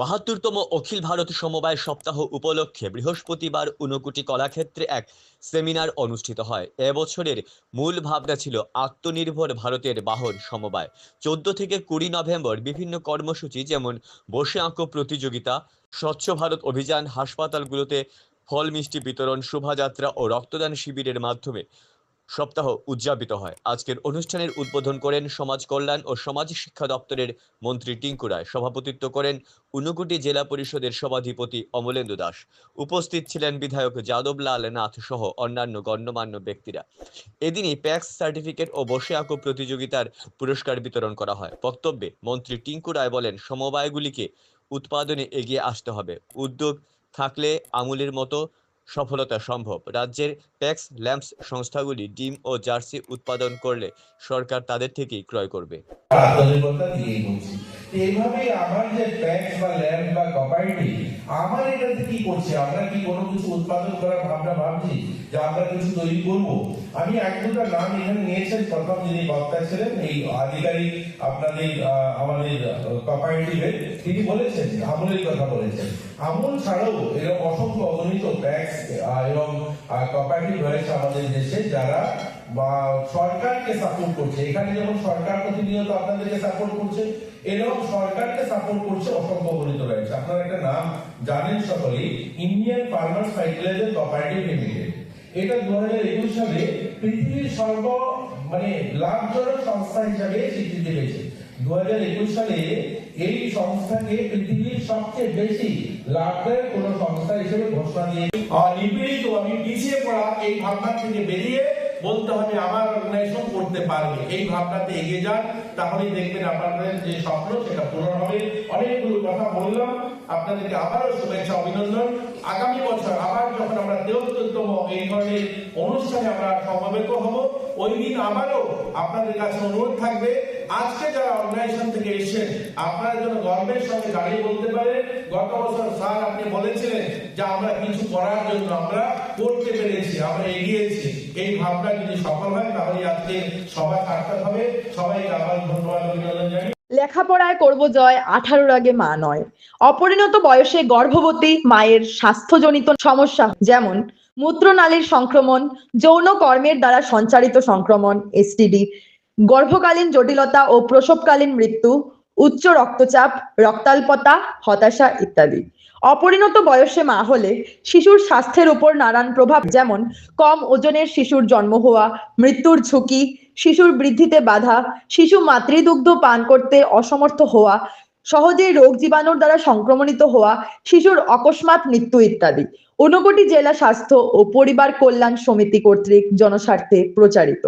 বাহাত্তরতম অখিল ভারত সমবায় সপ্তাহ উপলক্ষে বৃহস্পতিবার ঊনকোটি কলাক্ষেত্রে এক সেমিনার অনুষ্ঠিত হয়। এবছরের মূল ভাবনা ছিল আত্মনির্ভর ভারতের বাহন সমবায়। চোদ্দ থেকে কুড়ি নভেম্বর বিভিন্ন কর্মসূচি যেমন বসে আঁকো প্রতিযোগিতা, স্বচ্ছ ভারত অভিযান, হাসপাতালগুলোতে ফল মিষ্টি বিতরণ, শোভাযাত্রা ও রক্তদান শিবিরের মাধ্যমে সপ্তাহ উদযাপিত হয়। আজকের অনুষ্ঠানের উদ্বোধন করেন সমাজ কল্যাণ ও সমাজ শিক্ষা দপ্তরের মন্ত্রী টিঙ্কু রায়। সভাপতিত্ব করেন ঊনকোটি জেলা পরিষদের সভাধিপতি অমলেন্দু দাস। উপস্থিত ছিলেন বিধায়ক যাদব লাল নাথ সহ অন্যান্য গণ্যমান্য ব্যক্তিরা। এদিনই প্যাক্স সার্টিফিকেট ও বসে আঁকো প্রতিযোগিতার পুরস্কার বিতরণ করা হয়। বক্তব্যে মন্ত্রী টিঙ্কু রায় বলেন, সমবায়গুলিকে উৎপাদনে এগিয়ে আসতে হবে। উদ্যোগ থাকলে আমুলের মতো সফলতা সম্ভব। রাজ্যের ট্যাক্স ল্যাম্পস সংস্থাগুলি ডিম ও জার্সি উৎপাদন করলে সরকার তাদের থেকেই ক্রয় করবে। এইভাবে আমার যে প্যাক্স বা ল্যান্ড বা কপারেটিভ আমার এটাতে কি করছে? আমরা কি কোনো কিছু উৎপাদন করার ভাবনা ভাবছি যে আমরা কিছু তৈরি করব? আমি এক দুটা নাম এখানে নিয়েছেন। প্রথম যিনি বক্তা ছিলেন, এই আধিকারিক আপনাদের আমাদের কপারেটিভের তিনি বলেছেন, আমুলের কথা বলেছেন। আমুল ছাড়াও এরকম অসংখ্য অগণিত প্যাক্স এবং কপারেটিভ রয়েছে আমাদের দেশে যারা সরকারকে সাপোর্ট করছে। এখানে যেমন সরকার প্রতিনিয়ত আপনাদেরকে সাপোর্ট করছে এরকম সরকারকে সাপোর্ট করছে অসংখ্য গণিত রয়েছে আপনারা একটা নাম জানেন সকলেই Indian farmers fertiliser cooperative limited এটা দু হাজার একুশ সালে পৃথিবীর সর্ব মানে লাভজনক সংস্থা হিসাবে স্বীকৃতি পেয়েছে। দু হাজার একুশ সালে এই সংস্থাকে পৃথিবীর সবচেয়ে বেশি লাভদায়ক কোন সংস্থা হিসেবে ঘোষণা দিয়ে আর নিপীড়িত, আমি পিছিয়ে পড়া এই ভাবনা থেকে বেরিয়ে বলতে হবে, আমার অর্গানাইজেশন করতে পারবে এই ভাবনাতে এগিয়ে যান, তাহলেই দেখবেন আপনাদের যে স্বপ্ন, সেটা পূরণ হবে। অনেকগুলো কথা বললাম। আপনাদেরকে আবারও শুভেচ্ছা, অভিনন্দন। আগামী বছর আবার যখন আমরা তেহত্তরতম এই ধরনের অনুষ্ঠানে আমরা সমবেত হব। ওই দিন আবারও আপনাদের কাছে অনুরোধ থাকবে, আজকে যারা অর্গানাইজেশন থেকে এসেছেন, আপনারা যেন গর্বের সঙ্গে দাঁড়িয়ে বলতে পারেন। গত বছর স্যার আপনি বলেছিলেন যে আমরা কিছু করার জন্য আমরা করতে পেরেছি, আমরা এগিয়েছি। এই ভাবটা যদি সফল হয়, তাহলে আজকে সবাই সার্থক হবে। সবাইকে আবার ধন্যবাদ, অভিনন্দন জানাই লেখাপড়ায় করব জয়, আঠারোর আগে মা নয়। অপরিণত বয়সে গর্ভবতী মায়ের স্বাস্থ্যজনিত সমস্যা, যেমন মূত্রনালীর সংক্রমণ, যৌন কর্মের দ্বারা সঞ্চারিত সংক্রমণ এসটিডি গর্ভকালীন জটিলতা ও প্রসবকালীন মৃত্যু উচ্চ রক্তচাপ, রক্তাল্পতা, হতাশা ইত্যাদি। অপরিণত বয়সে মা হলে শিশুর স্বাস্থ্যের উপর নানান প্রভাব, যেমন কম ওজনের শিশুর জন্ম হওয়া, মৃত্যুর ঝুঁকি, শিশুর বৃদ্ধিতে বাধা, শিশু মাতৃদুগ্ধ পান করতে অসমর্থ হওয়া, সহজেই রোগ জীবাণুর দ্বারা সংক্রমণিত হওয়া, শিশুর অকস্মাৎ মৃত্যু ইত্যাদি। ঊনকোটি জেলা স্বাস্থ্য ও পরিবার কল্যাণ সমিতি কর্তৃক জনস্বার্থে প্রচারিত।